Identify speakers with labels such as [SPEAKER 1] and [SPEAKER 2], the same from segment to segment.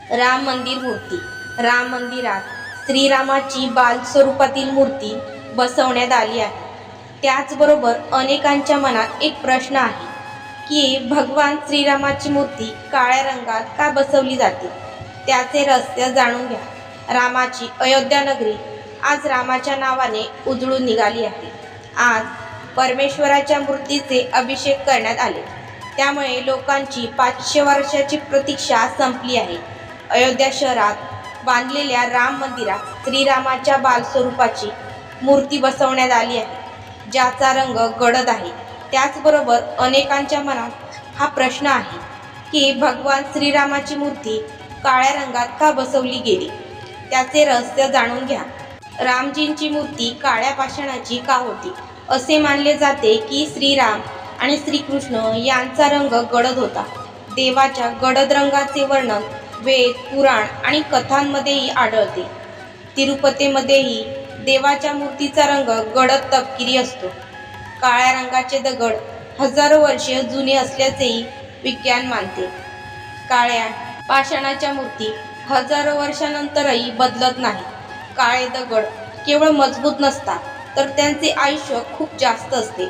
[SPEAKER 1] राम मंदिर मूर्ती. राम मंदिरात श्रीरामाची बाल स्वरूपातील मूर्ती बसवण्यात आली आहे. त्याचबरोबर अनेकांच्या मनात एक प्रश्न आहे की भगवान श्रीरामाची मूर्ती काळ्या रंगात का बसवली जाते? त्याचे रहस्य जाणून घ्या. रामाची अयोध्या नगरी आज रामाच्या नावाने उजळून निघाली आहे. आज परमेश्वराच्या मूर्तीचे अभिषेक करण्यात आले. त्यामुळे लोकांची पाचशे वर्षाची प्रतीक्षा संपली आहे. अयोध्या शहरात बांधलेल्या राम मंदिरात श्रीरामाच्या बालस्वरूपाची मूर्ती बसवण्यात आली आहे ज्याचा रंग गडद आहे. त्याचबरोबर अनेकांच्या मनात हा प्रश्न आहे की भगवान श्रीरामाची मूर्ती काळ्या रंगात का बसवली गेली? त्याचे रहस्य जाणून घ्या. रामजींची मूर्ती काळ्या पाषाणाची का होती? असे मानले जाते की श्रीराम आणि श्रीकृष्ण यांचा रंग गडद होता. देवाच्या गडद रंगाचे वर्णन वेद पुराण आणि कथांमध्येही आढळते. तिरुपतीमध्येही देवाच्या मूर्तीचा रंग गडद तपकिरी असतो. काळ्या रंगाचे दगड हजारो वर्षे जुने असल्याचेही विज्ञान मानते. काळ्या पाषाणाच्या मूर्ती हजारो वर्षानंतरही बदलत नाही. काळे दगड केवळ मजबूत नसतात तर त्यांचे आयुष्य खूप जास्त असते.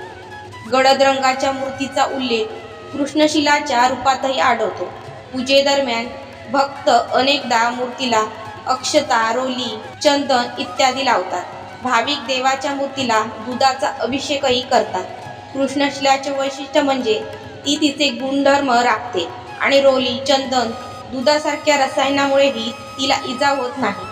[SPEAKER 1] गडद रंगाच्या मूर्तीचा उल्लेख कृष्णशिलाच्या रूपातही आढळतो. पूजेदरम्यान भक्त अनेकदा मूर्तीला अक्षता रोली चंदन इत्यादी लावतात. भाविक देवाच्या मूर्तीला दुधाचा अभिषेकही करतात. कृष्णशिलाचे वैशिष्ट्य म्हणजे ती तिचे गुणधर्म राखते आणि रोली चंदन दुधासारख्या रसायनामुळेही तिला इजा होत नाही.